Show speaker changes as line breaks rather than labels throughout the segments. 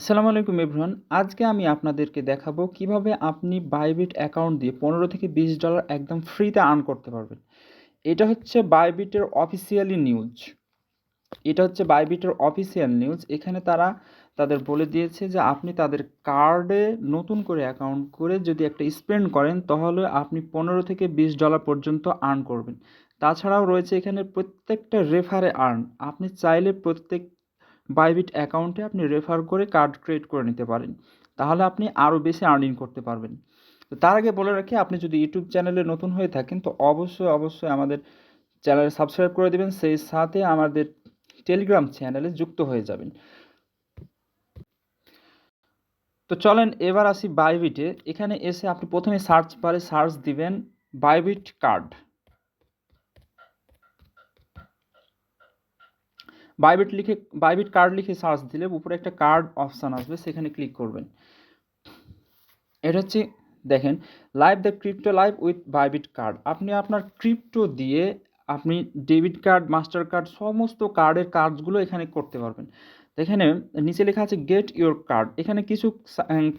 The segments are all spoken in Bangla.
আসসালামু আলাইকুম এভরিওয়ান। আজকে আমি আপনাদেরকে দেখাবো কীভাবে আপনি বাইবিট অ্যাকাউন্ট দিয়ে পনেরো থেকে বিশ ডলার একদম ফ্রিতে আর্ন করতে পারবেন। এটা হচ্ছে বাইবিটের অফিসিয়ালি নিউজ এটা হচ্ছে বাইবিটের অফিসিয়াল নিউজ এখানে তারা তাদের বলে দিয়েছে যে, আপনি তাদের কার্ডে নতুন করে অ্যাকাউন্ট করে যদি একটা স্পেন্ড করেন, তাহলে আপনি পনেরো থেকে বিশ ডলার পর্যন্ত আর্ন করবেন। তাছাড়াও রয়েছে এখানে প্রত্যেকটা রেফারে আর্ন আপনি চাইলে প্রত্যেক বাইবিট অ্যাকাউন্টে আপনি রেফার করে কার্ড ক্রিয়েট করে নিতে পারেন। তাহলে আপনি আরও বেশি আর্নিং করতে পারবেন। তো তার আগে বলে রাখি, আপনি যদি ইউটিউব চ্যানেলে নতুন হয়ে থাকেন, তো অবশ্যই অবশ্যই আমাদের চ্যানেলে সাবস্ক্রাইব করে দেবেন। সেই সাথে আমাদের টেলিগ্রাম চ্যানেলে যুক্ত হয়ে যাবেন। তো চলেন, এবার আসি বাইবিটে এখানে এসে আপনি প্রথমে সার্চ বারে সার্চ দিবেন বাইবিট কার্ড বাইবিট লিখে বাইবিট কার্ড লিখে সার্চ দিলে উপরে একটা কার্ড অপশান আসবে, সেখানে ক্লিক করবেন। এটা হচ্ছে, দেখেন live the crypto live with Bybit card আপনি আপনার ক্রিপ্টো দিয়ে আপনি ডেবিট কার্ড মাস্টার কার্ড সমস্ত কার্ডের কাজগুলো এখানে করতে পারবেন। এখানে নিচে লেখা আছে গেট ইউর কার্ড এখানে কিছু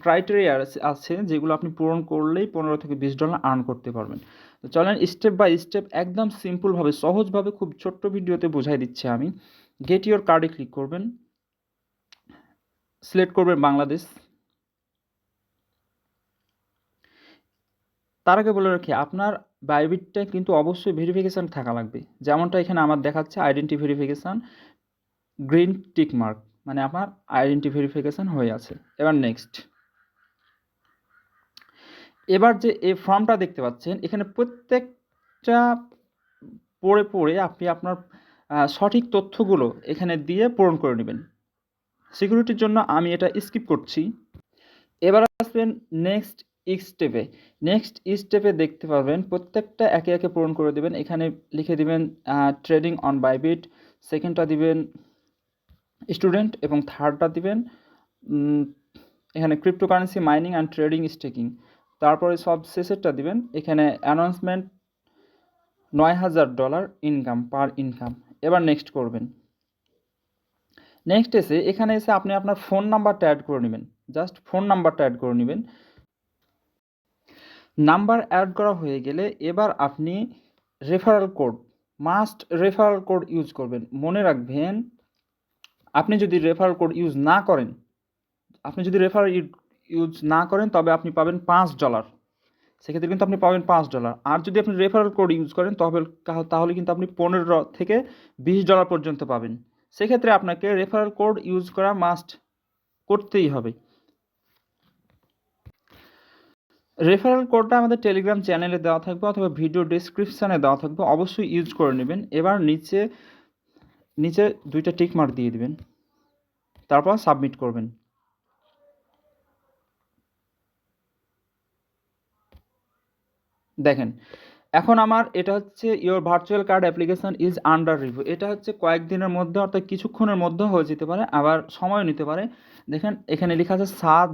ক্রাইটেরিয়া আছে যেগুলো আপনি পূরণ করলেই পনেরো থেকে বিশ ডলার আর্ন করতে পারবেন। তো চলেন স্টেপ বাই স্টেপ একদম সিম্পলভাবে সহজভাবে, খুব ছোট্ট ভিডিওতে বোঝাই দিচ্ছি আমি। গেট ইউর কার্ডে ক্লিক করবেন। সিলেক্ট করবেন বাংলাদেশ। তার আগে বলে রাখি, আপনার বাইবিটটা কিন্তু অবশ্যই ভেরিফিকেশান থাকা লাগবে। যেমনটা এখানে আমার দেখাচ্ছে identity verification green tick mark মানে আমার আইডেন্টি ভেরিফিকেশান হয়ে আছে। এবার নেক্সট এবার যে এই ফর্মটা দেখতে পাচ্ছেন, এখানে প্রত্যেকটা পড়ে পড়ে আপনি আপনার সঠিক তথ্যগুলো এখানে দিয়ে পূরণ করে নেবেন। সিকিউরিটির জন্য আমি এটা স্কিপ করছি। এবার আসবেন নেক্সট স্টেপে নেক্সট স্টেপে দেখতে পাবেন প্রত্যেকটা একে একে পূরণ করে দেবেন। এখানে লিখে দিবেন ট্রেডিং অন বাইবিট সেকেন্ডটা দিবেন স্টুডেন্ট এবং থার্ডটা দিবেন এখানে cryptocurrency mining and trading staking তারপরে সব শেষেরটা দিবেন। এখানে অ্যানাউন্সমেন্ট নয় হাজার ডলার ইনকাম পার ইনকাম এবার নেক্সট করবেন। নেক্সট এসে এখানে এসে আপনি আপনার ফোন নাম্বারটা অ্যাড করে নেবেন। জাস্ট ফোন নাম্বারটা অ্যাড করে নেবেন। নাম্বার অ্যাড করা হয়ে গেলে এবার আপনি referral code must referral code use করবেন। মনে রাখবেন, আপনি যদি রেফারাল কোড ইউজ না করেন, আপনি যদি রেফারাল ইউজ না করেন, তবে আপনি পাবেন পাঁচ ডলার সেক্ষেত্রে কিন্তু আপনি পাবেন পাঁচ ডলার আর যদি আপনি রেফারাল কোড ইউজ করেন তবে তাহলে কিন্তু আপনি পনেরো থেকে বিশ ডলার পর্যন্ত পাবেন। সেক্ষেত্রে আপনাকে রেফারেল কোড ইউজ করা মাস্ট করতেই হবে। রেফারেল কোডটা আমাদের টেলিগ্রাম চ্যানেলে দেওয়া থাকবে অথবা ভিডিও ডিসক্রিপশানে দেওয়া থাকবে, অবশ্যই ইউজ করে নেবেন। এবার নিচে নিচে দুইটা টিক মার্ক দিয়ে দিবেন। তারপর সাবমিট করবেন। দেখেন, এখন আমার এটা হচ্ছে your virtual card application is under review এটা হচ্ছে কয়েকদিনের মধ্যে অর্থাৎ কিছুক্ষণের মধ্যে হয়ে যেতে পারে, আবার সময় নিতে পারে। দেখেন, এখানে লেখা আছে সাত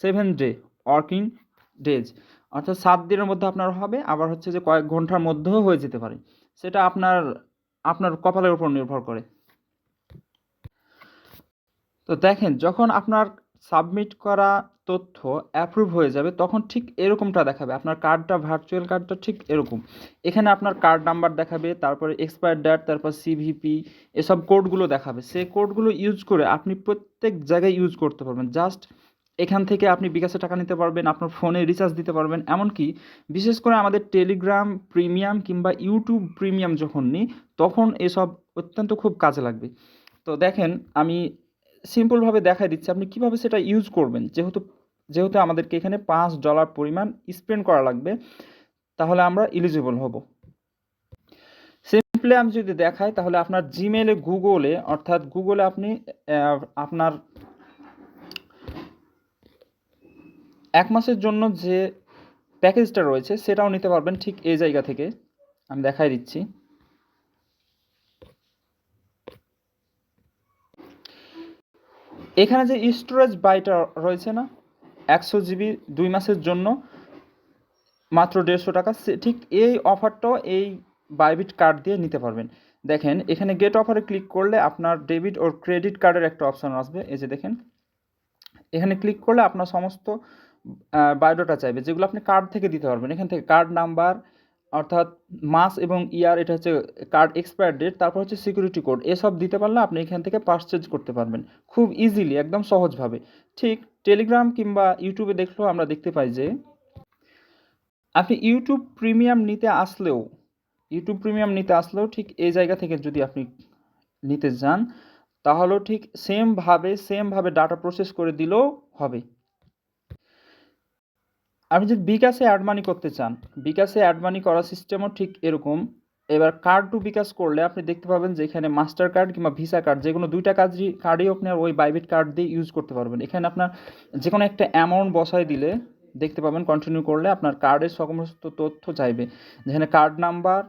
সেভেন ডে ওয়ার্কিং ডেজ অর্থাৎ সাত দিনের মধ্যে আপনার হবে, আবার হচ্ছে যে কয়েক ঘণ্টার মধ্যেও হয়ে যেতে পারে। সেটা আপনার আপনার কপালের উপর নির্ভর করে। তো দেখেন, যখন আপনার সাবমিট করা তথ্য অ্যাপ্রুভ হয়ে যাবে, তখন ঠিক এরকমটা দেখাবে। আপনার কার্ডটা ভার্চুয়াল কার্ডটা ঠিক এরকম। এখানে আপনার কার্ড নাম্বার দেখাবে, তারপরে এক্সপায়ার ডেট তারপর সিভিপি এসব কোডগুলো দেখাবে। সেই কোডগুলো ইউজ করে আপনি প্রত্যেক জায়গায় ইউজ করতে পারবেন। জাস্ট এখান থেকে আপনি বিকাশে টাকা নিতে পারবেন, আপনার ফোনে রিচার্জ দিতে পারবেন। এমনকি বিশেষ করে আমাদের টেলিগ্রাম প্রিমিয়াম কিংবা ইউটিউব প্রিমিয়াম যখন নিই, তখন এসব অত্যন্ত খুব কাজে লাগবে। তো দেখেন, আমি সিম্পলভাবে দেখাই দিচ্ছি। আপনি কীভাবে সেটা ইউজ করবেন? যেহেতু যেহেতু আমাদেরকে এখানে পাঁচ ডলার পরিমাণ স্পেন্ড করা লাগবে, তাহলে আমরা ইলিজিবল হব। সিম্পলি আমি যদি দেখাই, তাহলে আপনার জিমেলে গুগলে অর্থাৎ গুগলে আপনি আপনার এক মাসের জন্য যে প্যাকেজটা রয়েছে, সেটাও নিতে পারবেন ঠিক এই জায়গা থেকে। আমি দেখাই দিচ্ছি। এখানে যে স্টোরেজ বাইটা রয়েছে না একশো জিবি দুই মাসের জন্য মাত্র দেড়শো টাকা। ঠিক এই অফারটাও এই বাইবিট কার্ড দিয়ে নিতে পারবেন। দেখেন, এখানে গেট অফারে ক্লিক করলে আপনার ডেবিট ও ক্রেডিট কার্ডের একটা অপশান আসবে। এই যে দেখেন, এখানে ক্লিক করলে আপনার সমস্ত বায়োডাটা চাইবে, যেগুলো আপনি কার্ড থেকে দিতে পারবেন। এখান থেকে কার্ড নাম্বার অর্থাৎ মাস এবং ইয়ার, এটা হচ্ছে কার্ড এক্সপায়ার ডেট তারপর হচ্ছে সিকিউরিটি কোড এসব দিতে পারলে আপনি এখান থেকে পারচেজ করতে পারবেন। খুব ইজিলি একদম সহজভাবে। ঠিক টেলিগ্রাম কিংবা ইউটিউবে দেখলেও আমরা দেখতে পাই যে, আপনি ইউটিউব প্রিমিয়াম নিতে আসলেও ইউটিউব প্রিমিয়াম নিতে আসলেও ঠিক এই জায়গা থেকে যদি আপনি নিতে যান, তাহলেও ঠিক সেমভাবে সেমভাবে ডাটা প্রসেস করে দিলেও হবে। আপনি যদি বিকাশে অ্যাড মানি করতে চান, বিকাশে অ্যাড মানি করার সিস্টেমও ঠিক এরকম। এবার কার্ড টু বিকাশ করলে আপনি দেখতে পাবেন যে এখানে মাস্টার কার্ড কিংবা ভিসা কার্ড যে কোনো দুইটা কাজই কার্ডই আপনার ওই বাইবিট কার্ড দিয়ে ইউজ করতে পারবেন। এখানে আপনার যে কোনো একটা অ্যামাউন্ট বসায় দিলে দেখতে পাবেন কন্টিনিউ করলে আপনার কার্ডের সমস্ত তথ্য চাইবে। যেখানে card number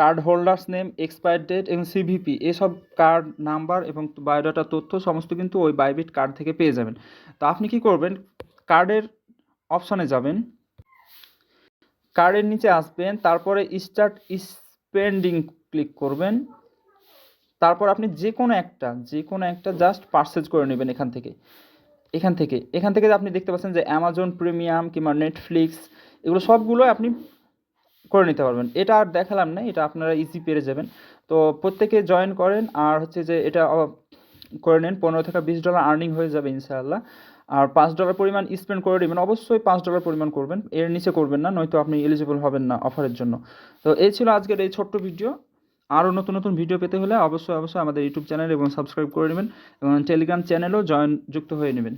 card holders name expire date এবং সিভিপি এসব কার্ড নাম্বার এবং বায়োডাটা তথ্য সমস্ত কিন্তু ওই বাইবিট কার্ড থেকে পেয়ে যাবেন। তো আপনি কি করবেন? কার্ডের অপশানে যাবেন। কার্ডের নিচে আসবেন, তারপরে স্টার্ট স্পেন্ডিং ক্লিক করবেন। তারপর আপনি যে কোনো একটা যে কোনো একটা জাস্ট পারচেজ করে নেবেন এখান থেকে। এখান থেকে এখান থেকে আপনি দেখতে পাচ্ছেন যে অ্যামাজন প্রিমিয়াম কিংবা নেটফ্লিক্স এগুলো সবগুলো আপনি করে নিতে পারবেন। এটা আর দেখালাম না, এটা আপনারা ইজি পেরে যাবেন। তো প্রত্যেকে জয়েন করেন, আর হচ্ছে যে এটা করে নেন, পনেরো থেকে বিশ ডলার আর্নিং হয়ে যাবে ইনশাআল্লাহ। আর পাঁচ ডলার পরিমাণ স্পেন্ড করে দেবেন, অবশ্যই পাঁচ ডলার পরিমাণ করবেন। এর নিচে করবেন না, নয়তো আপনি এলিজিবল হবেন না অফারের জন্য। তো এই ছিল আজকের এই ছোট্ট ভিডিও আরও নতুন নতুন ভিডিও পেতে হলে অবশ্যই অবশ্যই আমাদের ইউটিউব চ্যানেল এবং সাবস্ক্রাইব করে নেবেন এবং টেলিগ্রাম চ্যানেলও জয়েন যুক্ত হয়ে নেবেন।